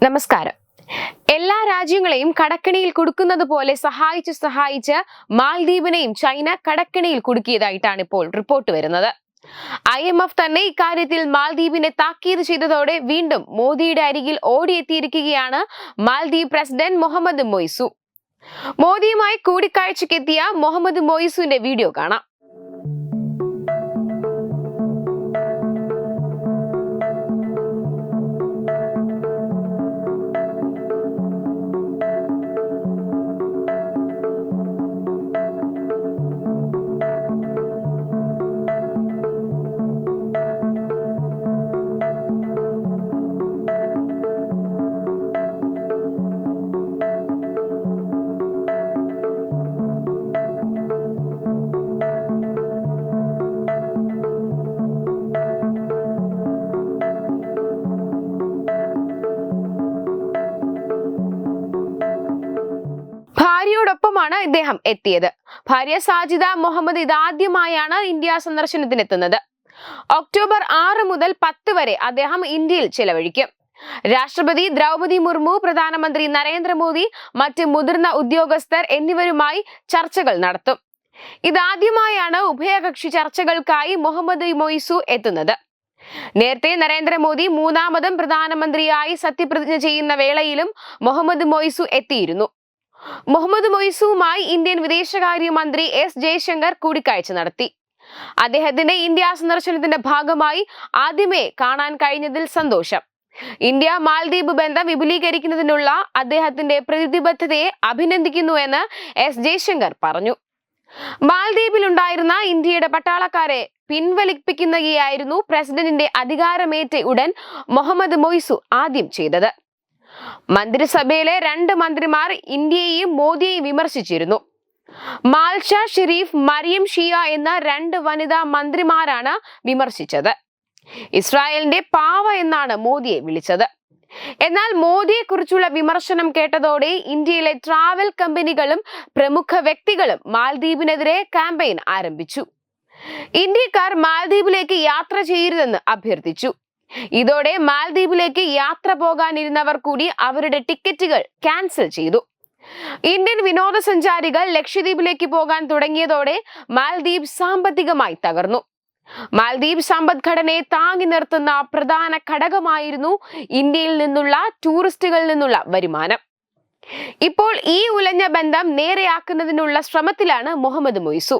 നമസ്കാരം. എല്ലാ രാജ്യങ്ങളെയും കടക്കണിയിൽ കുടുക്കുന്നത് പോലെ സഹായിച്ച് സഹായിച്ച് മാൽദ്വീപിനെയും ചൈന കടക്കണിയിൽ കുടുക്കിയതായിട്ടാണ് ഇപ്പോൾ റിപ്പോർട്ട് വരുന്നത്. ഐ എം എഫ് തന്നെ ഇക്കാര്യത്തിൽ മാൽദ്വീപിനെ താക്കീത് ചെയ്തതോടെ വീണ്ടും മോദിയുടെ അരികിൽ ഓടിയെത്തിയിരിക്കുകയാണ് മാൽദ്വീപ് പ്രസിഡന്റ് മുഹമ്മദ് മൊയ്സു. മോദിയുമായി കൂടിക്കാഴ്ചയ്ക്കെത്തിയ മുഹമ്മദ് മൊയ്സുവിന്റെ വീഡിയോ കാണാം. ഭാര്യയോടൊപ്പമാണ് ഇദ്ദേഹം എത്തിയത്. ഭാര്യ സാജിദ മുഹമ്മദ് ഇതാദ്യമായാണ് ഇന്ത്യ സന്ദർശനത്തിനെത്തുന്നത്. ഒക്ടോബർ ആറ് മുതൽ പത്ത് വരെ അദ്ദേഹം ഇന്ത്യയിൽ ചെലവഴിക്കും. രാഷ്ട്രപതി ദ്രൗപതി മുർമു പ്രധാനമന്ത്രി നരേന്ദ്രമോദി മറ്റ് മുതിർന്ന ഉദ്യോഗസ്ഥർ എന്നിവരുമായി ചർച്ചകൾ നടത്തും. ഇതാദ്യമായാണ് ഉഭയകക്ഷി ചർച്ചകൾക്കായി മുഹമ്മദ് മൊയ്സു എത്തുന്നത്. നേരത്തെ നരേന്ദ്രമോദി മൂന്നാമതും പ്രധാനമന്ത്രിയായി സത്യപ്രതിജ്ഞ ചെയ്യുന്ന വേളയിലും മുഹമ്മദ് മൊയ്സു എത്തിയിരുന്നു. മുഹമ്മദ് മൊയ്സുവുമായി ഇന്ത്യൻ വിദേശകാര്യമന്ത്രി എസ് ജയശങ്കർ കൂടിക്കാഴ്ച നടത്തി. അദ്ദേഹത്തിന്റെ ഇന്ത്യ സന്ദർശനത്തിന്റെ ഭാഗമായി ആദ്യമേ കാണാൻ കഴിഞ്ഞതിൽ സന്തോഷം. ഇന്ത്യ മാൽദ്വീപ് ബന്ധം വിപുലീകരിക്കുന്നതിനുള്ള അദ്ദേഹത്തിന്റെ പ്രതിബദ്ധതയെ അഭിനന്ദിക്കുന്നു എന്ന് എസ് ജയശങ്കർ പറഞ്ഞു. മാൽദ്വീപിലുണ്ടായിരുന്ന ഇന്ത്യയുടെ പട്ടാളക്കാരെ പിൻവലിപ്പിക്കുന്നതായിരുന്നു പ്രസിഡന്റിന്റെ അധികാരമേറ്റ ഉടൻ മുഹമ്മദ് മൊയ്സു ആദ്യം ചെയ്തത്. മന്ത്രിസഭയിലെ രണ്ട് മന്ത്രിമാർ ഇന്ത്യയെയും മോദിയെയും വിമർശിച്ചിരുന്നു. മാൽഷ ഷെരീഫ് മറിയം ഷിയ എന്ന രണ്ട് വനിതാ മന്ത്രിമാരാണ് വിമർശിച്ചത്. ഇസ്രായേലിന്റെ പാവ എന്നാണ് മോദിയെ വിളിച്ചത്. എന്നാൽ മോദിയെക്കുറിച്ചുള്ള വിമർശനം കേട്ടതോടെ ഇന്ത്യയിലെ ട്രാവൽ കമ്പനികളും പ്രമുഖ വ്യക്തികളും മാൽദ്വീപിനെതിരെ ക്യാമ്പയിൻ ആരംഭിച്ചു. ഇന്ത്യക്കാർ മാൽദ്വീപിലേക്ക് യാത്ര ചെയ്യരുതെന്ന് അഭ്യർത്ഥിച്ചു. ഇതോടെ മാൽദ്വീപിലേക്ക് യാത്ര പോകാനിരുന്നവർ കൂടി അവരുടെ ടിക്കറ്റുകൾ ക്യാൻസൽ ചെയ്തു. ഇന്ത്യൻ വിനോദസഞ്ചാരികൾ ലക്ഷദ്വീപിലേക്ക് പോകാൻ തുടങ്ങിയതോടെ മാൽദ്വീപ് സാമ്പത്തികമായി തകർന്നു. മാൽദ്വീപ് സമ്പദ്ഘടനയെ താങ്ങി നിർത്തുന്ന പ്രധാന ഘടകമായിരുന്നു ഇന്ത്യയിൽ നിന്നുള്ള ടൂറിസ്റ്റുകളിൽ നിന്നുള്ള വരുമാനം. ഇപ്പോൾ ഈ ഉലഞ്ഞ ബന്ധം നേരെയാക്കുന്നതിനുള്ള ശ്രമത്തിലാണ് മുഹമ്മദ് മൊയ്സു.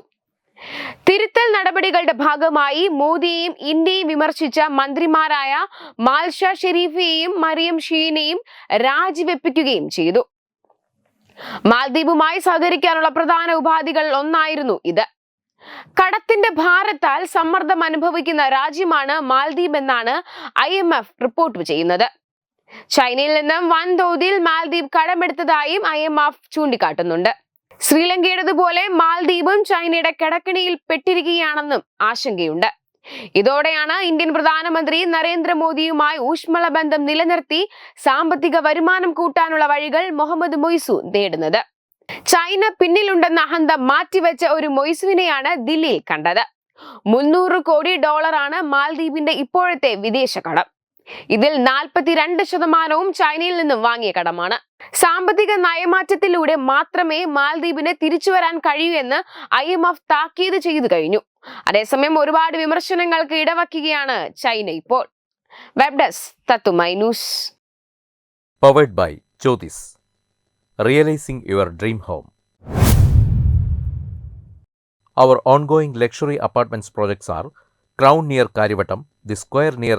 തിരുത്തൽ നടപടികളുടെ ഭാഗമായി മോദിയെയും ഇന്ത്യയും വിമർശിച്ച മന്ത്രിമാരായ മാൽഷ ഷെരീഫിയെയും മറിയം ഷീനെയും രാജിവെപ്പിക്കുകയും ചെയ്തു. മാൽദ്വീപുമായി സഹകരിക്കാനുള്ള പ്രധാന ഉപാധികൾ ഒന്നായിരുന്നു ഇത്. കടത്തിന്റെ ഭാരത്താൽ സമ്മർദ്ദം അനുഭവിക്കുന്ന രാജ്യമാണ് മാൽദ്വീപ് എന്നാണ് ഐ എം എഫ് റിപ്പോർട്ട് ചെയ്യുന്നത്. ചൈനയിൽ നിന്നും വൻതോതിൽ മാൽദ്വീപ് കടമെടുത്തതായും ഐ എം എഫ് ചൂണ്ടിക്കാട്ടുന്നുണ്ട്. ശ്രീലങ്കയുടേതുപോലെ മാൽദ്വീപും ചൈനയുടെ കിടക്കിണിയിൽ പെട്ടിരിക്കുകയാണെന്നും ആശങ്കയുണ്ട്. ഇതോടെയാണ് ഇന്ത്യൻ പ്രധാനമന്ത്രി നരേന്ദ്രമോദിയുമായി ഊഷ്മള ബന്ധം നിലനിർത്തി സാമ്പത്തിക വരുമാനം കൂട്ടാനുള്ള വഴികൾ മുഹമ്മദ് മൊയ്സു നേടുന്നത്. ചൈന പിന്നിലുണ്ടെന്ന അഹന്ത മാറ്റിവെച്ച ഒരു മൊയ്സുവിനെയാണ് ദില്ലിയിൽ കണ്ടത്. മുന്നൂറ് കോടി ഡോളറാണ് മാൽദ്വീപിന്റെ ഇപ്പോഴത്തെ വിദേശ കടം. ഇതിൽ നാൽപ്പത്തിരണ്ട് ശതമാനവും ചൈനയിൽ നിന്നും വാങ്ങിയ കടമാണ്. സാമ്പത്തിക നയമാറ്റത്തിലൂടെ മാത്രമേ മാൽദ്വീപിന് തിരിച്ചു വരാൻ കഴിയൂ എന്ന് ഐ എം എഫ് താക്കീത് ചെയ്തു കഴിഞ്ഞു. അതേസമയം ഒരുപാട് വിമർശനങ്ങൾക്ക് ഇടവയ്ക്കുകയാണ് ചൈന ഇപ്പോൾ. വെബ് ഡെസ്ക് തത്തുമൈ news powered by Jyothis realising your dream home Our ongoing luxury apartments projects are Crown near Karivatam, The Square near